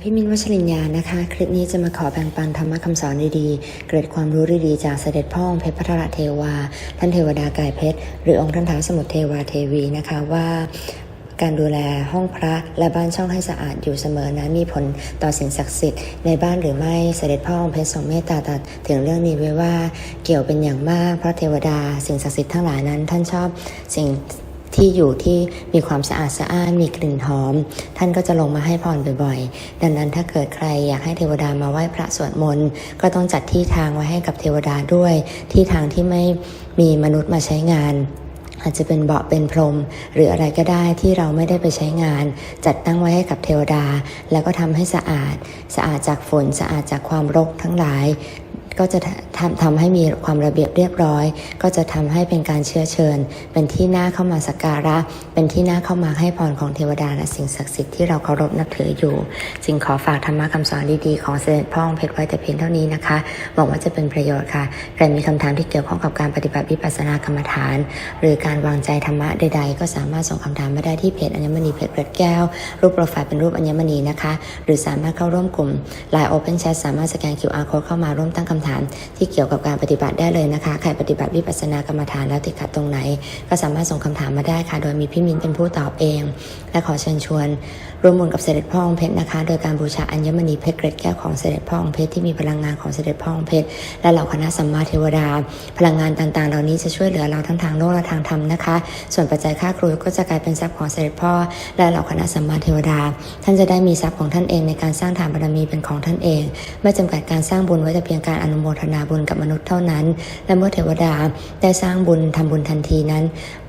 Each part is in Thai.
พี่มินวัชรินยานะคะ คลิปนี้จะมาขอแบ่งปันธรรมะคำสอนดีๆ เกร็ดความรู้ดีๆ จากเสด็จพ่อองค์เพชรพัทรเทวา ท่านเทวดากายเพชร หรือองค์ท่านท้าวสมุทรเทวาเทวีนะคะว่าการดูแลห้องพระและบ้านช่องให้สะอาดอยู่เสมอนั้นมีผลต่อสิ่งศักดิ์สิทธิ์ในบ้านหรือไม่เสด็จพ่อองค์เพชรทรงเมตตาตรัสถึงเรื่องนี้ไว้ว่าเกี่ยวเป็นอย่างมากเพราะเทวดาสิ่งศักดิ์สิทธิ์ทั้งหลายนั้น ท่านชอบสิ่ง ที่อยู่ที่มีความสะอาดสะอ้านมีกลิ่นหอม ท่านก็จะลงมาให้พรบ่อยๆ ดังนั้นถ้าเกิดใครอยากให้เทวดามาไหว้พระสวดมนต์ก็ต้องจัดที่ทางไว้ให้กับเทวดาด้วย ที่ทางที่ไม่มีมนุษย์มาใช้งานอาจจะเป็นเบาะเป็นพรม หรืออะไรก็ได้ที่เราไม่ได้ไปใช้งาน จัดตั้งไว้ให้กับเทวดา แล้วก็ทำให้สะอาด สะอาดจากฝนสะอาดจากความรกทั้งหลาย ก็จะทำทำให้มีความระเบียบเรียบร้อย ก็จะทำให้เป็นการเชื้อเชิญ เป็นที่น่าเข้ามาสักการะ เป็นที่น่าเข้ามาให้พรของเทวดาและสิ่งศักดิ์สิทธิ์ที่เราเคารพนับถืออยู่จึงขอฝากธรรมะคำสอนดีๆของเสด็จพ่อองเพชรไว้แต่เพียงเท่านี้นะคะหวังว่าจะเป็นประโยชน์ค่ะใครมีคำถามที่เกี่ยวข้องกับการปฏิบัติวิปัสสนากรรมฐาน หรือการวางใจธรรมะใด ๆ ก็สามารถส่งคำถามมาได้ที่เพจอัญมณีเพชรเกล็ดแก้ว รูปโปรไฟล์เป็นรูปอัญมณีนะคะ หรือสามารถเข้าร่วมกลุ่ม Line Open Chat สามารถสแกน QR Code เข้ามาร่วมตั้งคำถามที่เกี่ยวกับการปฏิบัติได้เลยนะคะ ใครปฏิบัติวิปัสสนากรรมฐานแล้วติดขัดตรงไหน ก็สามารถส่งคำถามมาได้ค่ะ โดยมีพี่มินเป็นผู้ตอบเอง และขอเชิญชวนร่วมบุญกับเสด็จพ่อองค์เพชรนะคะ โดยการบูชาอัญมณีเพชรเกร็ดแก้วของเสด็จพ่อองค์เพชรที่มีพลังงานของเสด็จพ่อองค์เพชรและเหล่าคณะสัมมาเทวดา พลังงานต่างๆ เหล่านี้จะช่วยเหลือเราทั้งทางโลกและทางธรรมนะคะ ส่วนปัจจัยค่าครูก็จะกลายเป็นทรัพย์ของเสด็จพ่อ และเหล่าคณะสัมมาเทวดา ท่านจะได้มีทรัพย์ของท่านเองในการสร้างฐานบารมีเป็นของท่านเอง ไม่จำกัดการสร้างบุญไว้แต่เพียงการอนุโมทนาบุญกับมนุษย์เท่านั้น และเมื่อเทวดาได้สร้างบุญทำบุญทันทีนั้น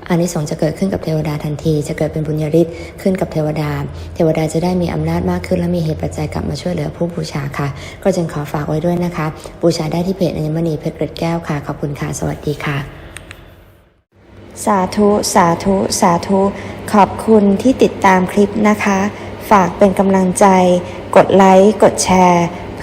อานิสงส์จะเกิดขึ้นกับเทวดาทันที จะเกิดเป็นบุญญาฤทธิ์ขึ้นกับเทวดา เทวดาจะได้มีอำนาจมากขึ้น และมีเหตุปัจจัยกลับมาช่วยเหลือผู้บูชาค่ะ ก็จึงขอฝากไว้ด้วยนะคะ บูชาได้ที่เพจอัญมณีเพชรเกร็ดแก้วค่ะ ขอบคุณค่ะ สวัสดีค่ะ สาธุ สาธุ สาธุ ขอบคุณที่ติดตามคลิปนะคะ ฝากเป็นกำลังใจ กดไลค์ กดแชร์